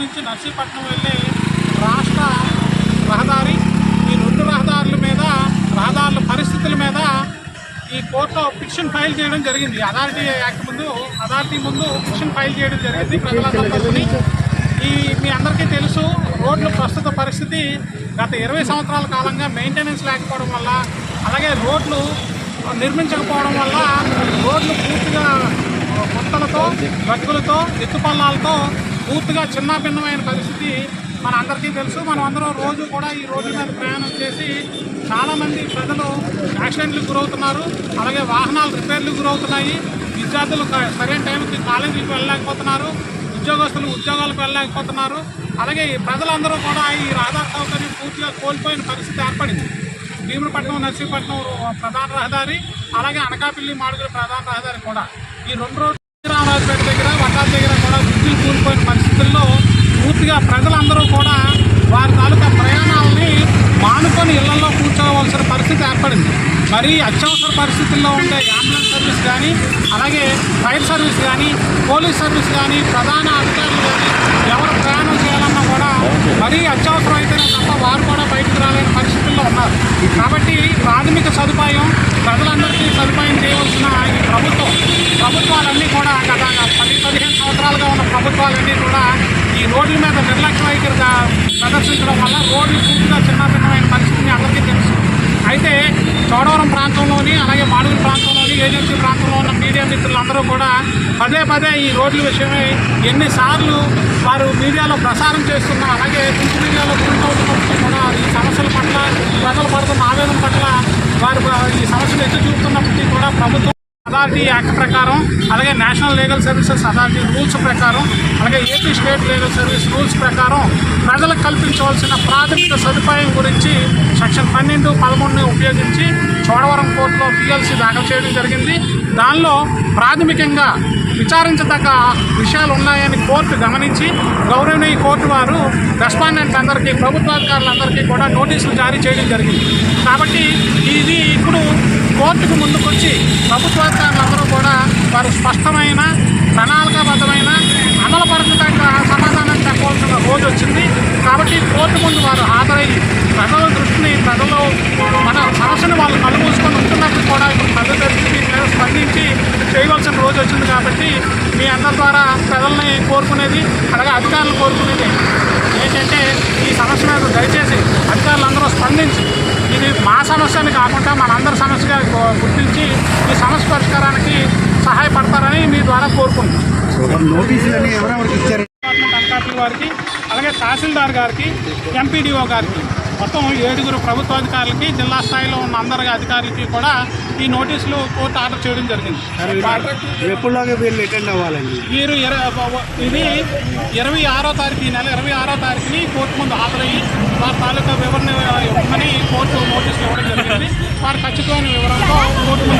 నుంచి నర్సీపట్నం వెళ్ళే రాష్ట్ర రహదారి ఈ రెండు రహదారుల మీద రహదారుల పరిస్థితుల మీద ఈ కోర్టులో పిటిషన్ ఫైల్ చేయడం జరిగింది. అథారిటీ యాక్ట్ ముందు అథారిటీ ముందు పిటిషన్ ఫైల్ చేయడం జరిగింది. ప్రజలందరూ తరపుని ఈ మీ అందరికీ తెలుసు రోడ్ల ప్రస్తుత పరిస్థితి గత ఇరవై సంవత్సరాల కాలంగా మెయింటెనెన్స్ లేకపోవడం వల్ల అలాగే రోడ్లు నిర్మించకపోవడం వల్ల రోడ్లు పూర్తిగా గుంతలతో గట్టులతో ఎత్తుపల్లాలతో పూర్తిగా చిన్నాభిన్నమైన పరిస్థితి మన అందరికీ తెలుసు. మనం అందరం రోజు కూడా ఈ రోడ్డు మీద ప్రయాణం చేసి చాలామంది ప్రజలు యాక్సిడెంట్లకు గురవుతున్నారు. అలాగే వాహనాలు రిపేర్లకు గురవుతున్నాయి. విద్యార్థులు సరైన టైంకి కాలేజీకి వెళ్ళలేకపోతున్నారు. ఉద్యోగస్తులు ఉద్యోగాలకు వెళ్ళలేకపోతున్నారు. అలాగే ఈ ప్రజలందరూ కూడా ఈ రహదారి సౌకర్యం పూర్తిగా కోల్పోయిన పరిస్థితి ఏర్పడింది. భీములపట్నం నర్సీపట్నం ప్రధాన రహదారి అలాగే అనకాపల్లి మాడుగుల ప్రధాన రహదారి కూడా. ఈ రెండు రోజులు దగ్గర దగ్గర కూడా విద్యుత్ కూలిపోయిన పరిస్థితుల్లో పూర్తిగా ప్రజలందరూ కూడా వారి తాలూకా ప్రయాణాలని మానుకొని ఇళ్ళలో కూర్చోవలసిన పరిస్థితి ఏర్పడింది. మరి అత్యవసర పరిస్థితుల్లో ఉండే అంబులెన్స్ సర్వీస్ కానీ అలాగే ఫైర్ సర్వీస్ కానీ పోలీస్ సర్వీస్ కానీ ప్రధాన అధికారులు కానీ ఎవరు ప్రయాణం చేయాలన్నా కూడా మరీ అత్యవసరం అయితేనే తప్ప వారు కూడా బయటకు రాలేని పరిస్థితుల్లో ఉన్నారు కాబట్టి ప్రాథమిక సదుపాయం ప్రజలందరికీ సదుపాయం చేయవలసిన ఈ ప్రభుత్వం ప్రభుత్వాలన్నీ కూడా గత పది పదిహేను సంవత్సరాలుగా ఉన్న కూడా ఈ రోడ్ల మీద నిర్లక్ష్య వైఖరిగా ప్రదర్శించడం వల్ల రోడ్లు పూర్తిగా చిన్నభిన్నమైన పరిస్థితిని అందరికీ తెలుసు. అయితే చోడవరం ప్రాంతంలోని అలాగే మాడుగుల ప్రాంతంలోని ఏజెన్సీ ప్రాంతంలో ఉన్న మీడియా మిత్రులందరూ కూడా పదే పదే ఈ రోడ్ల విషయమై ఎన్నిసార్లు వారు మీడియాలో ప్రసారం చేస్తున్న అలాగే ప్రింట్ మీడియాలో ప్రింట్ అవుతున్నప్పుడు కూడా ఈ సమస్యల పట్ల ప్రజలు పడుతున్న ఆవేదన పట్ల వారు ఈ సమస్యలు ఎత్తి చూపుతున్నప్పటికీ కూడా ప్రభుత్వం అథారిటీ యాక్ట్ ప్రకారం అలాగే national legal services authority rules ప్రకారం అలాగే AP state legal service rules ప్రకారం ప్రజలకు కల్పించవలసిన ప్రాథమిక సదుపాయం గురించి సెక్షన్ పన్నెండు పదమూడుని ఉపయోగించి చోడవరం కోర్టులో పిఎల్సీ దాఖలు చేయడం జరిగింది. దానిలో ప్రాథమికంగా విచారించదగ్గ విషయాలు ఉన్నాయని కోర్టు గమనించి గౌరవనీయ కోర్టు వారు రెస్పాండెంట్స్ అందరికీ ప్రభుత్వాధికారులందరికీ కూడా నోటీసులు జారీ చేయడం జరిగింది. కాబట్టి ఇది ఇప్పుడు కోర్టుకు ముందుకొచ్చి ప్రభుత్వాధికారులందరూ కూడా వారు స్పష్టమైన ప్రణాళికాబద్ధమైన అమలుపరచడానికి సమాధానం చెప్పవలసిన రోజు వచ్చింది. కాబట్టి కోర్టు ముందు వారు హాజరయ్యి ప్రజల దృష్టిని ప్రజలు మన సమస్యను వాళ్ళు కలుగూసుకొని మూసుకొని ఉంటున్నప్పుడు కూడా ఇప్పుడు ప్రజల మీద స్పందించి చేయవలసిన రోజు వచ్చింది కాబట్టి మీ అందరి ద్వారా ప్రజల్ని కోరుకునేది అలాగే అధికారులు కోరుకునేది ఏంటంటే ఈ సమస్య మీద దయచేసి అధికారులందరూ స్పందించి ఇది మా సమస్య అని కాకుండా మనందరి సమస్యగా గుర్తించి ఈ సమస్య పరిష్కారానికి సహాయపడతారని మీ ద్వారా కోరుకుంటున్నాం. నోటీసులని ఎవరెవరికి ఇచ్చారు? డిపార్ట్మెంట్ అనకాపల్లి వారికి అలాగే తహసీల్దార్ గారికి ఎంపీడీఓ గారికి మొత్తం ఏడుగురు ప్రభుత్వాధికారులకి జిల్లా స్థాయిలో ఉన్న అందరి అధికారులకి కూడా ఈ నోటీసులు కోర్టు ఆర్డర్ చేయడం జరిగింది ఎప్పుడులాగా వీళ్ళు అటెండ్ అవ్వాలండి వీరు ఇది ఇరవై ఆరో తారీఖు ఈ నెల ఇరవై ఆరో తారీఖుని కోర్టు ముందు హాజరయ్యి వారి తాలూకా వివరణ ఇవ్వమని కోర్టు నోటీసులు ఇవ్వడం జరిగింది వారి ఖచ్చితమైన వివరంతో కోర్టు.